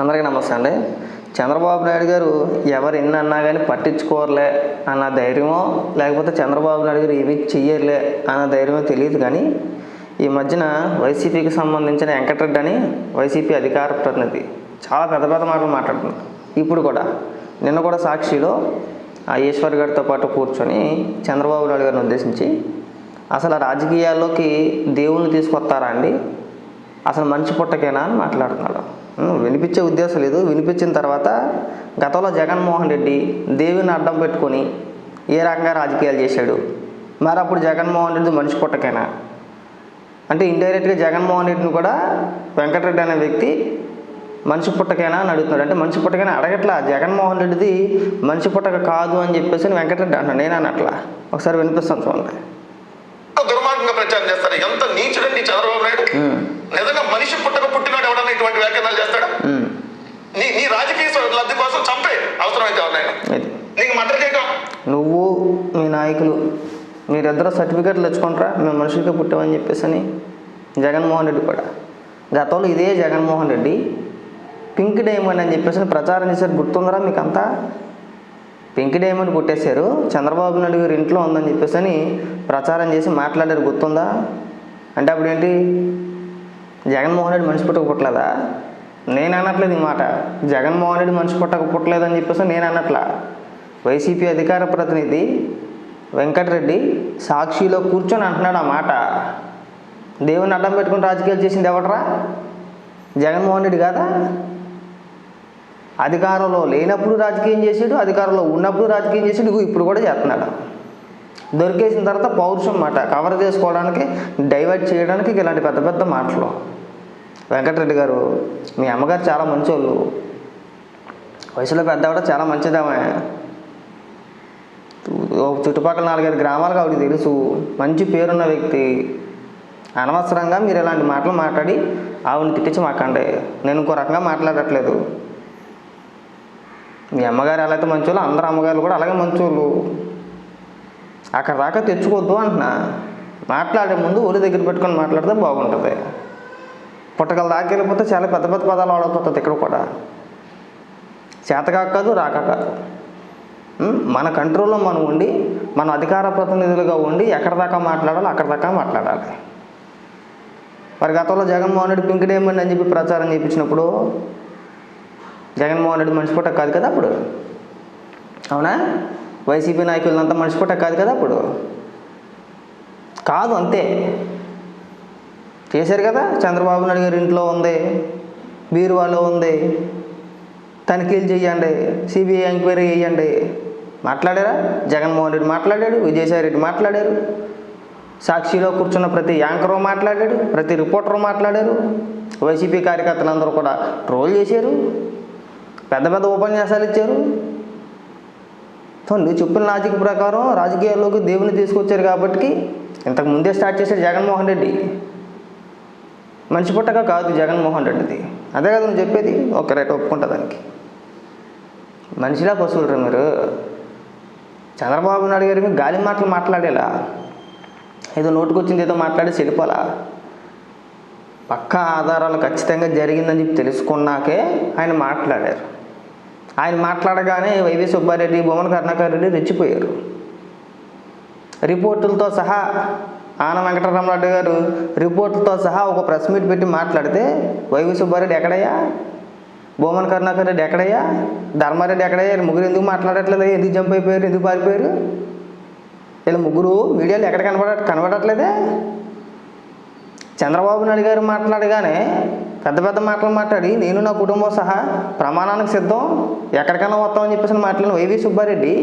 అందరికీ నమస్తే అండి. చంద్రబాబు నాయుడు గారు ఎవరు ఎన్ని అన్నా కానీ పట్టించుకోరలే అన్న ధైర్యమో లేకపోతే చంద్రబాబు నాయుడు గారు ఏమీ చెయ్యర్లే అన్న ధైర్యమో తెలియదు కానీ ఈ మధ్యన వైసీపీకి సంబంధించిన వెంకటరెడ్డి అని వైసీపీ అధికార ప్రతినిధి చాలా పెద్ద పెద్ద మాటలు మాట్లాడుతున్నారు. ఇప్పుడు కూడా నిన్న కూడా సాక్షిలో ఆ ఈశ్వర్ గారితో పాటు కూర్చొని చంద్రబాబు నాయుడు గారిని ఉద్దేశించి అసలు ఆ రాజకీయాల్లోకి దేవుణ్ణి తీసుకొస్తారా అండి? అసలు మనిషి పుట్టకేనా అని మాట్లాడుతున్నాడు వినిపించే ఉద్దేశం లేదు. వినిపించిన తర్వాత గతంలో జగన్మోహన్ రెడ్డి దేవుని అడ్డం పెట్టుకొని ఏ రకంగా రాజకీయాలు చేశాడు? మరి అప్పుడు జగన్మోహన్ రెడ్డి మనిషి పుట్టకేనా? అంటే ఇండైరెక్ట్గా జగన్మోహన్ రెడ్డిని కూడా వెంకటరెడ్డి అనే వ్యక్తి మనిషి పుట్టకేనా అని అడుగుతున్నాడు. అంటే మనిషి పుట్టకైనా అడగట్లా? జగన్మోహన్ రెడ్డిది మనిషి పుట్టక కాదు అని చెప్పేసి వెంకటరెడ్డి అంటాడు నేను అన్నట్లా ఒకసారి వినిపిస్తాను చూడండి. దుర్మార్గంగా ప్రచారం చేస్తారు? ఎంత నీచుడండి చంద్రబాబు నాయుడు. నిజంగా మనిషి పుట్టక పుట్టినాడు ఎవడన్నా ఇటువంటి వ్యాఖ్యానాలు చేస్తాడా? నీ నీ రాజకీయ లబ్ధి కోసం చంపే అవసరమైతే ఇది నీకు మటర్ చేయటం నువ్వు మీ నాయకులు మీరిద్దరు సర్టిఫికెట్లు తెచ్చుకుంటారా? మేము మనుషులకి పుట్టామని చెప్పేసి అని జగన్మోహన్ రెడ్డి కూడా. గతంలో ఇదే జగన్మోహన్ రెడ్డి పింక్ డైమండ్ అని చెప్పేసి ప్రచారం చేశారు. గుర్తుందరా మీకు అంతా పింక్ డైమండ్ కొట్టేశారు. చంద్రబాబు నాయుడు గారు ఇంట్లో ఉందని చెప్పేసి అని ప్రచారం చేసి మాట్లాడారు. గుర్తుందా? అంటే అప్పుడు ఏంటి జగన్మోహన్ రెడ్డి మనిషి పుట్టక పుట్టలేదా? నేను అనట్లేదు ఈ మాట. జగన్మోహన్ రెడ్డి మనిషి పుట్టక పుట్టలేదని చెప్పేసి నేను అనట్లా వైసీపీ అధికార ప్రతినిధి వెంకటరెడ్డి సాక్షిలో కూర్చొని అంటున్నాడు ఆ మాట. దేవుని అడ్డం పెట్టుకుని రాజకీయాలు చేసింది ఎవడరా? జగన్మోహన్ రెడ్డి కాదా? అధికారంలో లేనప్పుడు రాజకీయం చేసాడు అధికారంలో ఉన్నప్పుడు రాజకీయం చేసాడు ఇప్పుడు కూడా చేస్తున్నాడు. దొరికేసిన తర్వాత పౌరుషం మాట. కవర్ చేసుకోవడానికి డైవర్ట్ చేయడానికి ఇలాంటి పెద్ద పెద్ద మాటలు. వెంకటరెడ్డి గారు మీ అమ్మగారు చాలా మంచోళ్ళు. వయసులో పెద్దవాడ చాలా మంచిదామే. చుట్టుపక్కల నాలుగైదు గ్రామాలకు ఆవిడ తెలుసు. మంచి పేరున్న వ్యక్తి. అనవసరంగా మీరు ఇలాంటి మాటలు మాట్లాడి ఆవిడని తిట్టించి మాకండి. నేను ఇంకో రకంగా మాట్లాడట్లేదు. మీ అమ్మగారు ఎలా అయితే మంచోళ్ళు అందరు అమ్మగారు కూడా అలాగే మంచోళ్ళు. అక్కడ దాకా తెచ్చుకోవద్దు అంటున్నా. మాట్లాడే ముందు ఒళ్ళు దగ్గర పెట్టుకొని మాట్లాడితే బాగుంటుంది. పుట్టకల దాకా వెళ్ళిపోతే చాలా పెద్ద పెద్ద పదాలు ఆడవుతుంది ఇక్కడ కూడా. చేతకాక కాదు రాక కాదు. మన కంట్రోల్లో మనం ఉండి మన అధికార ప్రతినిధులుగా ఉండి ఎక్కడ దాకా మాట్లాడాలో అక్కడ దాకా మాట్లాడాలి. మరి గతంలో జగన్మోహన్ రెడ్డి పింక్ డైమండ్ అని చెప్పి ప్రచారం చేయించినప్పుడు జగన్మోహన్ రెడ్డి మనిషి పుట్ట కాదు కదా అప్పుడు? అవునా? వైసీపీ నాయకులంతా మనిషి పుట్ట కాదు కదా అప్పుడు? కాదు అంతే. చేశారు కదా చంద్రబాబు నాయుడు గారి ఇంట్లో ఉంది బీరువాలో ఉంది తనిఖీలు చేయండి సిబిఐ ఎంక్వైరీ చేయండి. మాట్లాడారా? జగన్మోహన్ రెడ్డి మాట్లాడాడు విజయసాయి రెడ్డి మాట్లాడారు. సాక్షిలో కూర్చున్న ప్రతి యాంకరు మాట్లాడాడు ప్రతి రిపోర్టరు మాట్లాడారు. వైసీపీ కార్యకర్తలందరూ కూడా ట్రోల్ చేశారు. పెద్ద పెద్ద ఉపన్యాసాలు ఇచ్చారు. సో నువ్వు చెప్పిన లాజిక్ ప్రకారం రాజకీయాల్లోకి దేవుని తీసుకొచ్చారు కాబట్టి ఇంతకు ముందే స్టార్ట్ చేశాడు జగన్మోహన్ రెడ్డి. మనిషి పుట్టక కాదు జగన్మోహన్ రెడ్డిది. అదే కదా నువ్వు చెప్పేది? ఒక రేట్ ఒప్పుకుంటా దానికి. మనిషిలా పశువులరా మీరు? చంద్రబాబు నాయుడు గారు మీద గాలి మాటలు మాట్లాడేలా? ఏదో నోటుకొచ్చింది ఏదో మాట్లాడి చెడిపోలా? పక్కా ఆధారాలు ఖచ్చితంగా జరిగిందని చెప్పి తెలుసుకున్నాకే ఆయన మాట్లాడారు. ఆయన మాట్లాడగానే వైవి సుబ్బారెడ్డి భువన కరుణాకర్ రెడ్డి రెచ్చిపోయారు. రిపోర్టులతో సహా ఆన వెంకటరామరెడ్డి గారు రిపోర్టులతో సహా ఒక ప్రెస్ మీట్ పెట్టి మాట్లాడితే వైవి సుబ్బారెడ్డి ఎక్కడయ్యా? భూమన్ కరుణాకర్ రెడ్డి ఎక్కడయ్యా? ధర్మారెడ్డి ఎక్కడయ్యా? ముగ్గురు ఎందుకు మాట్లాడట్లేదు? ఎందుకు జంప్ అయిపోయారు? ఎందుకు పారిపోయారు? వీళ్ళు ముగ్గురు మీడియాలో ఎక్కడ కనబడ కనబడట్లేదే? చంద్రబాబు నాయుడు గారు మాట్లాడగానే పెద్ద పెద్ద మాటలు మాట్లాడి నేను నా కుటుంబం సహా ప్రమాణానికి సిద్ధం. ఎక్కడికైనా వస్తామని చెప్పేసి మాట్లాడిన వైవి సుబ్బారెడ్డి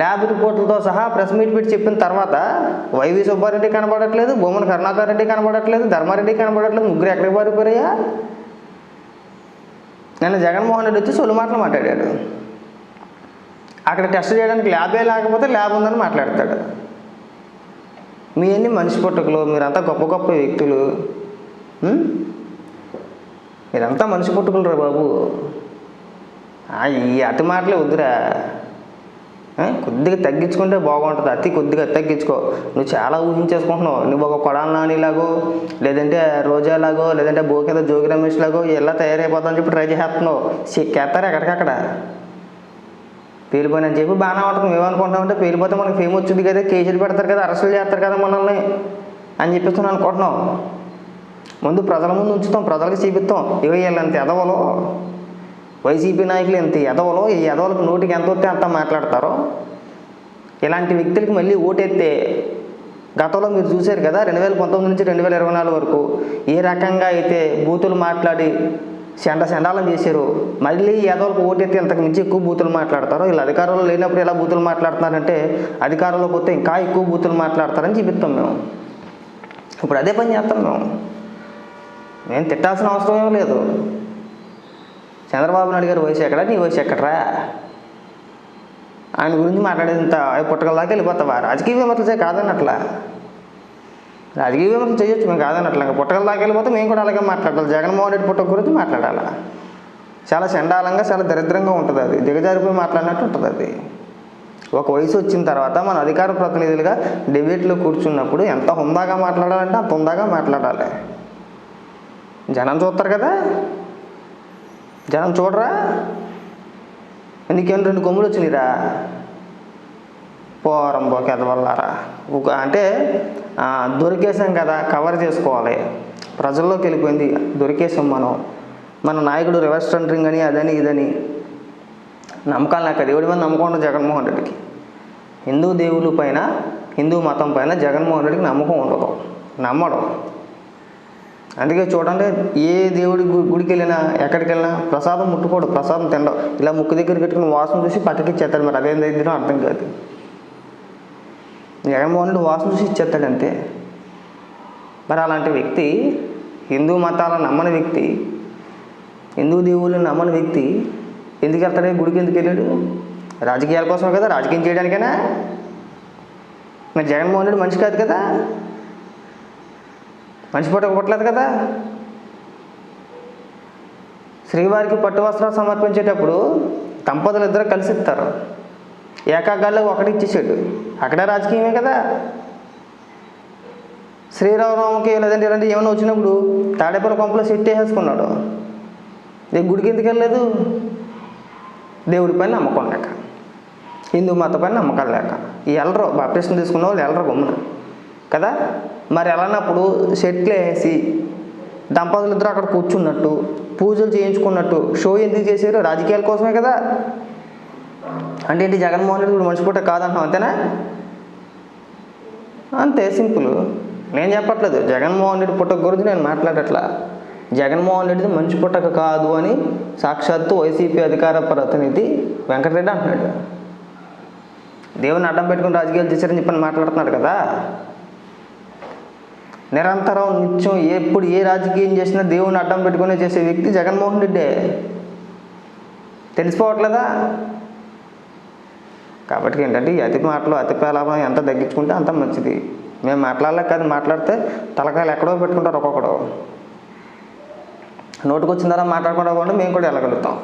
ల్యాబ్ రిపోర్టులతో సహా ప్రెస్ మీట్ పెట్టి చెప్పిన తర్వాత వైవి సుబ్బారెడ్డి కనబడట్లేదు బొమ్మన కరుణాకర్ రెడ్డి కనబడట్లేదు ధర్మారెడ్డి కనబడట్లేదు ముగ్గురు ఎక్కడికి పారిపోయాయా నిన్న జగన్మోహన్ రెడ్డి వచ్చి సొలు మాటలు మాట్లాడాడు. అక్కడ టెస్ట్ చేయడానికి ల్యాబే లేకపోతే ల్యాబ్ ఉందని మాట్లాడతాడు. మీ అన్ని మనిషి పుట్టుకలు మీరంతా గొప్ప గొప్ప వ్యక్తులు ఇదంతా మీరంతా మనిషి పుట్టుకులరా బాబు. ఈ అతి మాటలే వద్దురా. కొద్దిగా తగ్గించుకుంటే బాగుంటుంది. అతి కొద్దిగా తగ్గించుకో. నువ్వు చాలా ఊహించేసుకుంటున్నావు. నువ్వు ఒక కొడాల నానిలాగో లేదంటే రోజాలాగో లేదంటే బోకేద జోగి రమేష్ లాగో ఇలా తయారైపోతామని చెప్పి ట్రై చేస్తున్నావు చెక్కేస్తారు ఎక్కడికక్కడ. పేలిపోయిన చెప్పి బాగానే ఉంటుంది. మేము అనుకుంటామంటే పేలిపోతే మనకి ఫేమ్ వచ్చింది కదా కేసులు పెడతారు కదా అరెస్టులు చేస్తారు కదా మనల్ని అని చెప్పేసి అనుకుంటున్నావు. ముందు ప్రజల ముందు ఉంచుతాం ప్రజలకు చూపిస్తాం. ఇవి వీళ్ళంత ఎదవలో? వైసీపీ నాయకులు ఎంత ఎదవలో? ఈ ఎదవలకు నోటికి ఎంత వస్తే అంత మాట్లాడతారో? ఇలాంటి వ్యక్తులకి మళ్ళీ ఓటెత్తే గతంలో మీరు చూశారు కదా రెండు వేల పంతొమ్మిది నుంచి రెండు వేల ఇరవై నాలుగు వరకు ఏ రకంగా అయితే బూతులు మాట్లాడి సెండ సెండాలం చేశారు మళ్ళీ ఈ ఎదవలకు ఓటెత్తి ఇంతకు మించి ఎక్కువ బూతులు మాట్లాడతారు? వీళ్ళు అధికారంలో లేనప్పుడు ఎలా బూతులు మాట్లాడుతున్నారంటే అధికారంలోకి వస్తే ఇంకా ఎక్కువ బూతులు మాట్లాడతారని చూపిస్తాం మేము. ఇప్పుడు అదే పని చేస్తాం మేము. మేము తిట్టాల్సిన అవసరం లేదు. చంద్రబాబు నాయుడు గారి వయసు ఎక్కడ? నీ వయసు ఎక్కడరా? ఆయన గురించి మాట్లాడేంత పుట్టకల దాకా వెళ్ళిపోతావా? రాజకీయ విమర్శలే కాదన్నట్లా. రాజకీయ విమర్శలు చేయొచ్చు మేము కాదన్నట్లా. ఇంకా పుట్టకల దాకా వెళ్ళిపోతే మేము కూడా అలాగే మాట్లాడాలి. జగన్మోహన్ రెడ్డి పుట్టక గురించి మాట్లాడాలి? చాలా చండాలంగా చాలా దరిద్రంగా ఉంటుంది అది. దిగజారిపోయి మాట్లాడినట్టు ఉంటుంది అది. ఒక వయసు వచ్చిన తర్వాత మన అధికార ప్రతినిధులుగా డిబేట్లో కూర్చున్నప్పుడు ఎంత హుందాగా మాట్లాడాలంటే అంత హుందాగా మాట్లాడాలి. జనం చూస్తారు కదా? జనం చూడరా? నీకేం రెండు కొమ్ములు వచ్చినాయిరా? పోరం పోకేద వల్లారా? ఒక అంటే దొరికేసాం కదా కవర్ చేసుకోవాలి. ప్రజల్లోకి వెళ్ళిపోయింది దొరికేసాం మనం. మన నాయకుడు రివర్స్ టెండరింగ్ అని అదని ఇదని. నమ్మకాలు నాకు దేవుడి మీద నమ్మకం ఉండదు జగన్మోహన్ రెడ్డికి. హిందూ దేవుళ్ళ పైన హిందూ మతం పైన జగన్మోహన్ రెడ్డికి నమ్మకం ఉండదు. నమ్మడం. అందుకే చూడండి ఏ దేవుడి గుడికి వెళ్ళినా ఎక్కడికి వెళ్ళినా ప్రసాదం ముట్టుకోడు ప్రసాదం తినడం. ఇలా ముక్కు దగ్గర పెట్టుకుని వాసన చూసి పక్కకి ఇచ్చేస్తాడు మరి అదేం దగ్గర అర్థం కాదు. జగన్మోహన్ వాసన చూసి ఇచ్చేస్తాడు అంతే. మరి అలాంటి వ్యక్తి హిందూ మతాలను నమ్మని వ్యక్తి హిందూ దేవుళ్ళని నమ్మని వ్యక్తి ఎందుకు వెళ్తాడే? గుడికి ఎందుకు వెళ్ళాడు? రాజకీయాల కోసమే కదా రాజకీయం చేయడానికేనా. మరి జగన్మోహన్ రెడ్డి మనిషి కాదు కదా. మనిషి పూట పుట్టలేదు కదా? శ్రీవారికి పట్టు వస్త్రాలు సమర్పించేటప్పుడు దంపతులు ఇద్దరు కలిసి ఇస్తారు. ఏకాగాల్లో ఒకటి ఇచ్చేసాడు. అక్కడే రాజకీయమే కదా? శ్రీరామరామకి లేదంటే ఇలాంటి ఏమైనా వచ్చినప్పుడు తాడేపల్లి కొంపలో సెట్ వేసేసుకున్నాడు. ఏ గుడికి ఎందుకు వెళ్ళలేదు? దేవుడి పైన నమ్మకం లేక. హిందూ మత పైన నమ్మకాలు లేక. ఈ ఎల్లరు బాప్టిస్ట్ తీసుకున్న వాళ్ళు ఎల్లరు గమ్మున కదా? మరి వెళ్ళనప్పుడు సెట్లు వేసి దంపతులు ఇద్దరు అక్కడ కూర్చున్నట్టు పూజలు చేయించుకున్నట్టు షో ఎందుకు చేశారు? రాజకీయాల కోసమే కదా. అంటే ఏంటి జగన్మోహన్ రెడ్డి ఇప్పుడు మనిషి పుట్ట కాదన్నా అంతేనా? అంతే సింపుల్. నేను చెప్పట్లేదు జగన్మోహన్ రెడ్డి పుట్టక గురించి నేను మాట్లాడట్లా. జగన్మోహన్ రెడ్డిది మంచి పుట్టక కాదు అని సాక్షాత్తు వైసీపీ అధికార ప్రతినిధి వెంకటరెడ్డి అంటున్నాడు. దేవుని అడ్డం పెట్టుకుని రాజకీయాలు చేశారని చెప్పని మాట్లాడుతున్నాడు కదా. నిరంతరం నిత్యం ఎప్పుడు ఏ రాజకీయం చేసినా దేవుని అడ్డం పెట్టుకుని చేసే వ్యక్తి జగన్మోహన్ రెడ్డే. తెలిసిపోవట్లేదా? కాబట్టి ఏంటంటే ఈ అతి మాటలు అతి ప్రలాభం ఎంత తగ్గించుకుంటే అంత మంచిది. మేము మాట్లాడలేక కాదు మాట్లాడితే తలకాయలు ఎక్కడో పెట్టుకుంటారు ఒక్కొక్కడు. నోటుకు వచ్చిన తర్వాత మాట్లాడకుండా మేము కూడా వెళ్ళగలుగుతాం.